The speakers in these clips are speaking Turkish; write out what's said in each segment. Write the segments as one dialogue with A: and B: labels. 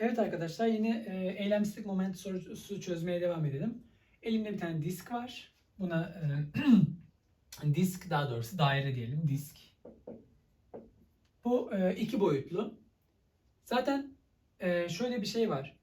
A: Evet arkadaşlar yine e, eylemsizlik momenti sorusu çözmeye devam edelim. Elimde bir tane disk var. Buna e, disk daha doğrusu daire diyelim disk. Bu e, iki boyutlu. Zaten e, şöyle bir şey var.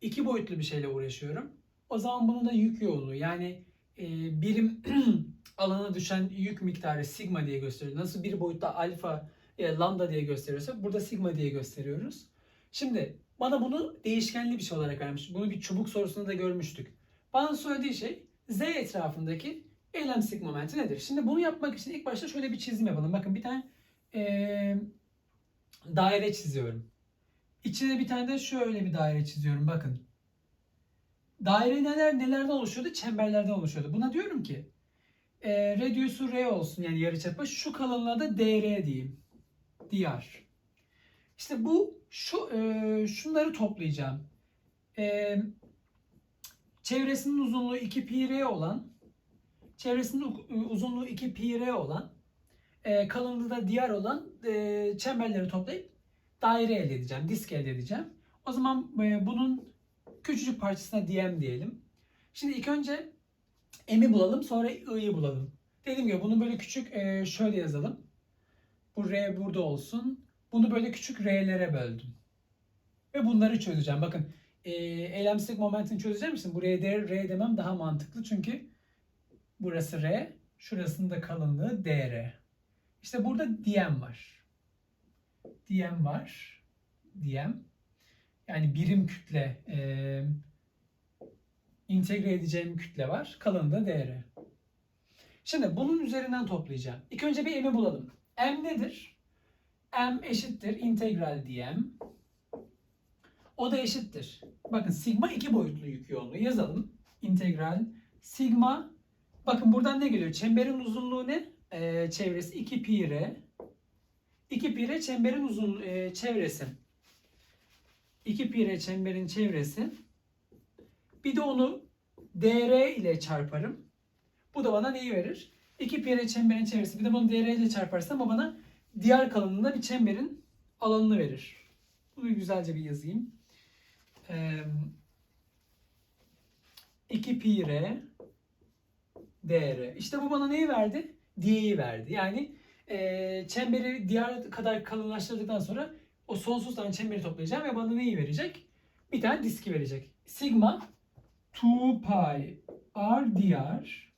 A: İki boyutlu bir şeyle uğraşıyorum. O zaman bunun da yük yoğunluğu yani e, birim alana düşen yük miktarı sigma diye gösteriyor. Nasıl bir boyutta alfa e, lambda diye gösteriyorsa burada sigma diye gösteriyoruz. Şimdi bana bunu değişkenli bir şey olarak vermiş. Bunu bir çubuk sorusunda da görmüştük. Bana söylediği şey z etrafındaki eylemsizlik momenti nedir? Şimdi bunu yapmak için ilk başta şöyle bir çizim yapalım. Bakın bir tane eee, daire çiziyorum. İçine bir tane de şöyle bir daire çiziyorum. Bakın. Daire neler nelerden oluşuyordu? Çemberlerden oluşuyordu. Buna diyorum ki eee radiusu r olsun yani yarıçapı. Şu kalınlığa da dr diyeyim. dr. İşte bu şu e, şunları toplayacağım. E, çevresinin uzunluğu 2 pi r olan çevresinin u- uzunluğu 2 pi r olan e, kalınlığı da diğer olan e, çemberleri toplayıp daire elde edeceğim. Disk elde edeceğim. O zaman e, bunun küçücük parçasına dm diyelim. Şimdi ilk önce m'i bulalım sonra i'yi bulalım. Dediğim gibi bunu böyle küçük e, şöyle yazalım. Bu r burada olsun. Bunu böyle küçük r'lere böldüm. Ve bunları çözeceğim. Bakın e, eylemsizlik momentini çözeceğim için buraya de, r demem daha mantıklı. Çünkü burası r, şurasının da kalınlığı dr. İşte burada dm var. dm var. dm. Yani birim kütle e, integre edeceğim kütle var. Kalınlığı dr. Şimdi bunun üzerinden toplayacağım. İlk önce bir m'i bulalım. m nedir? M eşittir integral dm. O da eşittir. Bakın sigma iki boyutlu yük yoğunluğu yazalım. İntegral sigma. Bakın buradan ne geliyor? Çemberin uzunluğu ne? Ee, çevresi 2 pi r. 2 pi r çemberin uzun e, çevresi. 2 pi r çemberin çevresi. Bir de onu dr ile çarparım. Bu da bana neyi verir? 2 pi r çemberin çevresi. Bir de bunu dr ile çarparsam o bana diğer kalınlığında bir çemberin alanını verir. Bunu güzelce bir yazayım. Ee, 2 pi r dr. İşte bu bana neyi verdi? D'yi verdi. Yani e, çemberi diğer kadar kalınlaştırdıktan sonra o sonsuz tane çemberi toplayacağım ve bana neyi verecek? Bir tane diski verecek. Sigma 2 pi r dr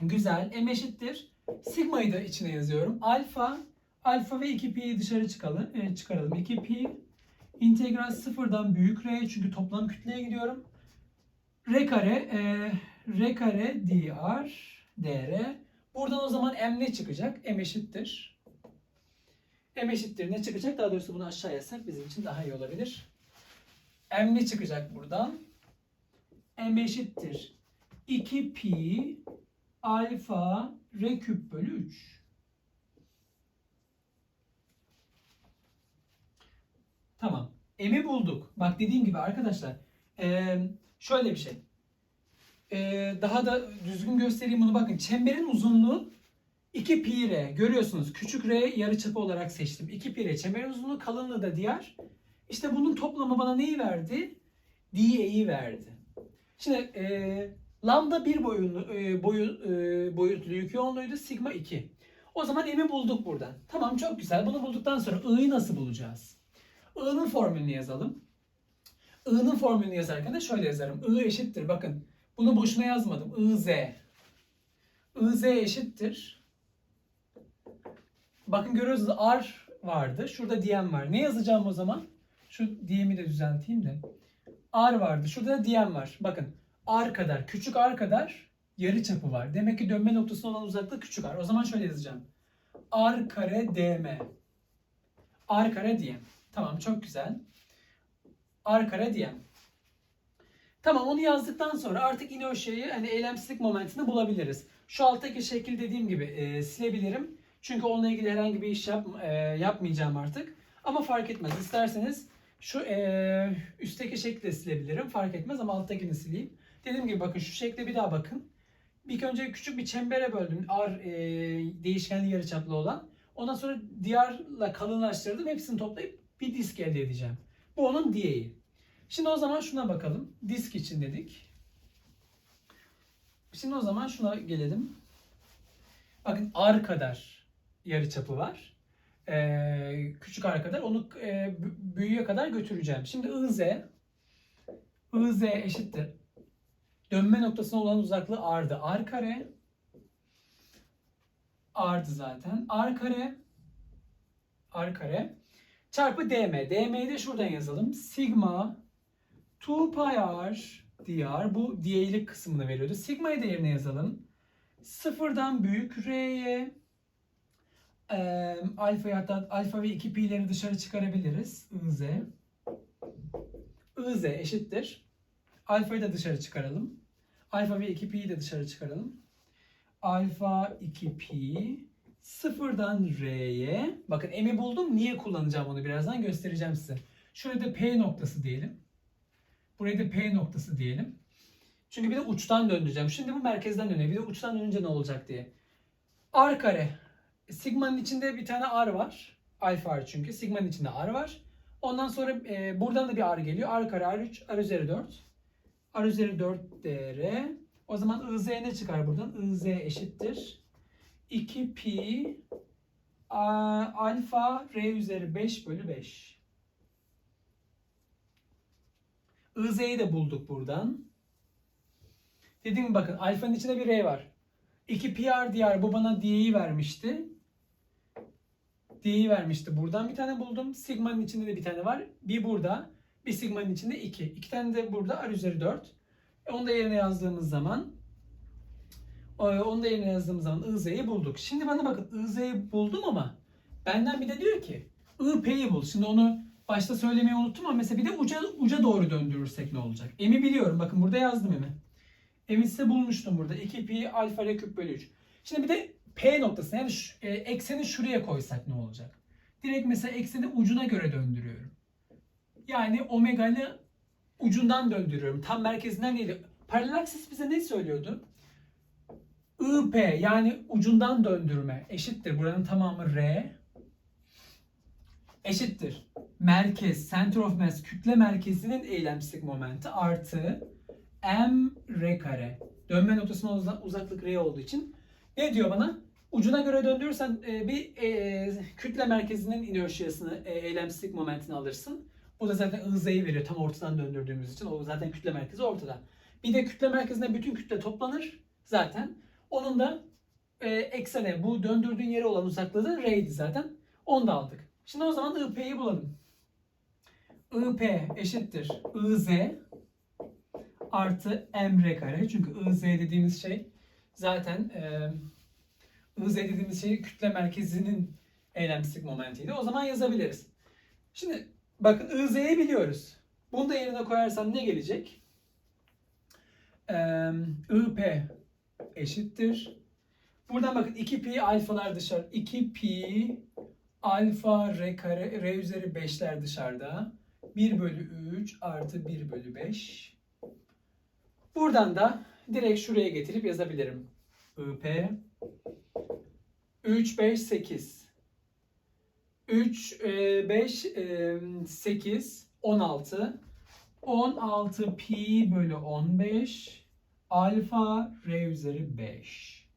A: Güzel. M eşittir. Sigma'yı da içine yazıyorum. Alfa alfa ve 2 pi'yi dışarı çıkalım, e, çıkaralım. 2 pi integral sıfırdan büyük r çünkü toplam kütleye gidiyorum. r kare e, r kare dr dr. Buradan o zaman m ne çıkacak? m eşittir. m eşittir ne çıkacak? Daha doğrusu bunu aşağı yazsak bizim için daha iyi olabilir. m ne çıkacak buradan? m eşittir. 2 pi alfa r küp bölü 3. Tamam. M'i bulduk. Bak dediğim gibi arkadaşlar. şöyle bir şey. Daha da düzgün göstereyim bunu. Bakın çemberin uzunluğu 2 pi r. Görüyorsunuz. Küçük r yarıçapı olarak seçtim. 2 pi r. Çemberin uzunluğu kalınlığı da diğer. İşte bunun toplamı bana neyi verdi? dA'yı verdi. Şimdi eee lambda bir boyunlu, e, boyu, e, boyutlu yük yoğunluğuydu. Sigma 2. O zaman m'i bulduk buradan. Tamam çok güzel. Bunu bulduktan sonra i'yi nasıl bulacağız? İ'nin formülünü yazalım. i'nin formülünü yazarken de şöyle yazarım. i eşittir. Bakın bunu boşuna yazmadım. iz. iz eşittir. Bakın görüyorsunuz r vardı. Şurada dm var. Ne yazacağım o zaman? Şu dm'i de düzelteyim de. r vardı. Şurada da dm var. Bakın r kadar, küçük r kadar yarı çapı var. Demek ki dönme noktasına olan uzaklık küçük r. O zaman şöyle yazacağım. r kare dm. r kare dm. Tamam çok güzel. r kare dm. Tamam onu yazdıktan sonra artık inertia'yı hani eylemsizlik momentini bulabiliriz. Şu alttaki şekil dediğim gibi e, silebilirim. Çünkü onunla ilgili herhangi bir iş yap, e, yapmayacağım artık. Ama fark etmez. İsterseniz şu e, üstteki şekli de silebilirim. Fark etmez ama alttakini sileyim. Dediğim gibi bakın şu şekle bir daha bakın. İlk önce küçük bir çembere böldüm. R e, değişkenli yarıçaplı olan. Ondan sonra diğerle kalınlaştırdım. Hepsini toplayıp bir disk elde edeceğim. Bu onun diyeyi. Şimdi o zaman şuna bakalım. Disk için dedik. Şimdi o zaman şuna gelelim. Bakın R kadar yarıçapı var. Ee, küçük R kadar. Onu e, bü- büyüğe kadar götüreceğim. Şimdi IZ IZ eşittir. Dönme noktasına olan uzaklığı R'dı. R kare R'dı zaten. R kare R kare çarpı dm. dm'yi de şuradan yazalım. Sigma 2 pi r dr bu diyelik kısmını veriyordu. Sigma'yı da yerine yazalım. Sıfırdan büyük r'ye e, alfa hatta alfa ve 2 pi'leri dışarı çıkarabiliriz. iz iz eşittir. Alfayı da dışarı çıkaralım. Alfa ve 2 pi'yi de dışarı çıkaralım. Alfa 2 pi sıfırdan r'ye bakın m'i buldum. Niye kullanacağım onu birazdan göstereceğim size. Şurada da p noktası diyelim. Buraya da p noktası diyelim. Çünkü bir de uçtan döndüreceğim. Şimdi bu merkezden dönüyor. Bir de uçtan dönünce ne olacak diye. R kare. Sigma'nın içinde bir tane R var. Alfa R çünkü. Sigma'nın içinde R var. Ondan sonra e, buradan da bir R geliyor. R kare R3 R üzeri 4. R üzeri 4 dr. O zaman IZ ne çıkar buradan? IZ eşittir. 2 pi alfa r üzeri 5 bölü 5. IZ'yi de bulduk buradan. Dediğim gibi bakın alfanın içinde bir r var. 2 pi r dr bu bana d'yi vermişti. D'yi vermişti. Buradan bir tane buldum. Sigma'nın içinde de bir tane var. Bir burada. Bir sigma'nın içinde 2. İki tane de burada r üzeri 4. E, Onu da yerine yazdığımız zaman onu da yerine yazdığımız zaman IZ'yi bulduk. Şimdi bana bakın IZ'yi buldum ama benden bir de diyor ki IP'yi bul. Şimdi onu başta söylemeyi unuttum ama mesela bir de uca, uca doğru döndürürsek ne olacak? M'i biliyorum. Bakın burada yazdım M'i. M'i size bulmuştum burada. 2 pi alfa r küp bölü 3. Şimdi bir de P noktası yani şu, e, ekseni şuraya koysak ne olacak? Direkt mesela ekseni ucuna göre döndürüyorum. Yani omega'yı ucundan döndürüyorum. Tam merkezinden değil. Paralel aksis bize ne söylüyordu? IP yani ucundan döndürme eşittir. Buranın tamamı R eşittir. Merkez, center of mass, kütle merkezinin eylemsizlik momenti artı m r kare. Dönme noktasına uza- uzaklık r olduğu için ne diyor bana? Ucuna göre döndürürsen e, bir e, kütle merkezinin inerşiyasını, e, eylemsizlik momentini alırsın. Bu da zaten IZ'yi veriyor tam ortadan döndürdüğümüz için. O zaten kütle merkezi ortada. Bir de kütle merkezinde bütün kütle toplanır zaten. Onun da e, eksene bu döndürdüğün yere olan uzaklığı da r'ydi zaten. Onu da aldık. Şimdi o zaman IP'yi bulalım. IP eşittir IZ artı m r kare. Çünkü IZ dediğimiz şey zaten e, IZ dediğimiz şey kütle merkezinin eylemsizlik momentiydi. O zaman yazabiliriz. Şimdi bakın IZ'yi biliyoruz. Bunu da yerine koyarsam ne gelecek? Ee, IP eşittir. Buradan bakın 2 pi alfalar dışarı. 2 pi alfa r kare r üzeri 5'ler dışarıda. 1 bölü 3 artı 1 bölü 5. Buradan da direkt şuraya getirip yazabilirim. IP 3, 5, 8. 3, 5, 8, 16. 16 pi bölü 15 alfa r üzeri 5.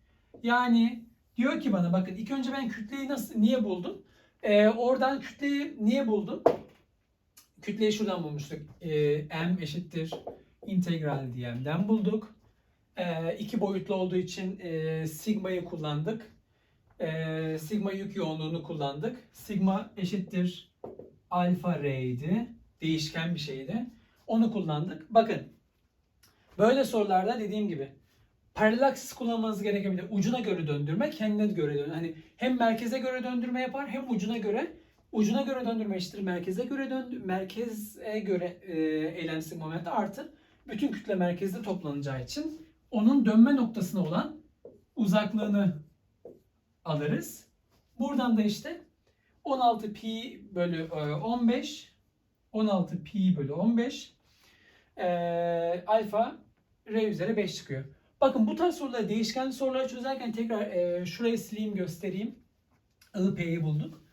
A: Yani diyor ki bana bakın ilk önce ben kütleyi nasıl niye buldum? Ee, oradan kütleyi niye buldum? Kütleyi şuradan bulmuştuk. Ee, m eşittir integral diyemden bulduk. Ee, iki boyutlu olduğu için e, sigma'yı kullandık. Ee, sigma yük yoğunluğunu kullandık. Sigma eşittir alfa r idi. Değişken bir şeydi. Onu kullandık. Bakın böyle sorularda dediğim gibi paralel aksis kullanmanız gerekebilir. Ucuna göre döndürme, kendine göre döndürme. Hani hem merkeze göre döndürme yapar hem ucuna göre. Ucuna göre döndürme eşittir merkeze göre döndür merkeze göre e, eylemsizlik momenti artı bütün kütle merkezde toplanacağı için onun dönme noktasına olan uzaklığını alırız. Buradan da işte 16 pi bölü e, 15 16 pi bölü 15 e, alfa r üzeri 5 çıkıyor. Bakın bu tarz soruları değişken soruları çözerken tekrar e, şurayı sileyim göstereyim. IP'yi bulduk.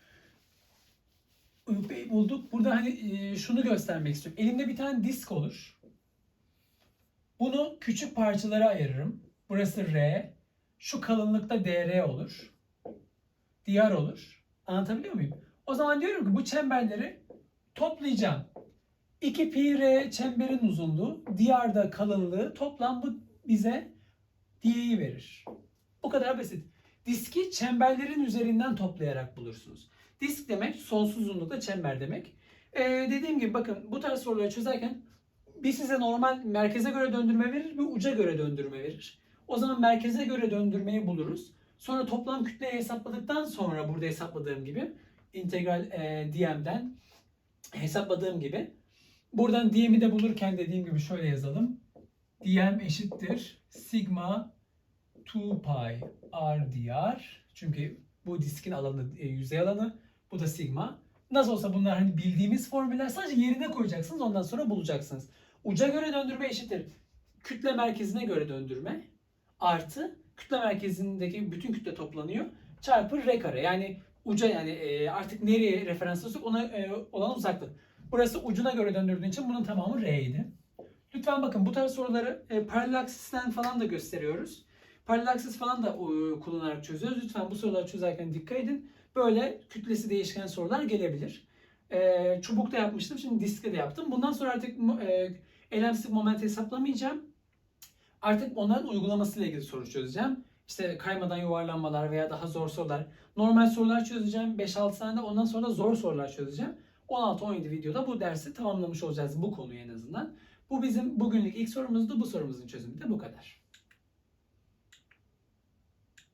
A: bulduk. Burada hani e, şunu göstermek istiyorum. Elimde bir tane disk olur. Bunu küçük parçalara ayırırım. Burası R. Şu kalınlıkta DR olur. Diyar olur. Anlatabiliyor muyum? O zaman diyorum ki bu çemberleri toplayacağım. 2 pi r çemberin uzunluğu, diyarda kalınlığı toplam bu bize diyeyi verir. Bu kadar basit. Diski çemberlerin üzerinden toplayarak bulursunuz. Disk demek sonsuz uzunlukta çember demek. Ee, dediğim gibi bakın bu tarz soruları çözerken bir size normal merkeze göre döndürme verir, bir uca göre döndürme verir. O zaman merkeze göre döndürmeyi buluruz. Sonra toplam kütleyi hesapladıktan sonra burada hesapladığım gibi integral e, dm'den hesapladığım gibi buradan dm'i de bulurken dediğim gibi şöyle yazalım. dm eşittir sigma 2 pi r dr. Çünkü bu diskin alanı e, yüzey alanı. Bu da sigma. Nasıl olsa bunlar hani bildiğimiz formüller sadece yerine koyacaksınız ondan sonra bulacaksınız. Uca göre döndürme eşittir. Kütle merkezine göre döndürme artı kütle merkezindeki bütün kütle toplanıyor çarpı r kare. Yani uca yani e, artık nereye referans ona e, olan uzaklık. Burası ucuna göre döndürdüğün için bunun tamamı r'ydi. Lütfen bakın bu tarz soruları e, paralel aksisten falan da gösteriyoruz. Paralel aksis falan da e, kullanarak çözüyoruz. Lütfen bu soruları çözerken dikkat edin. Böyle kütlesi değişken sorular gelebilir. E, çubukta yapmıştım. Şimdi diskte de yaptım. Bundan sonra artık e, elemsizlik momenti hesaplamayacağım. Artık onların uygulamasıyla ilgili soru çözeceğim. İşte kaymadan yuvarlanmalar veya daha zor sorular. Normal sorular çözeceğim. 5-6 tane de ondan sonra da zor sorular çözeceğim. 16-17 videoda bu dersi tamamlamış olacağız bu konuyu en azından. Bu bizim bugünlük ilk sorumuzdu. Bu sorumuzun çözümü de bu kadar.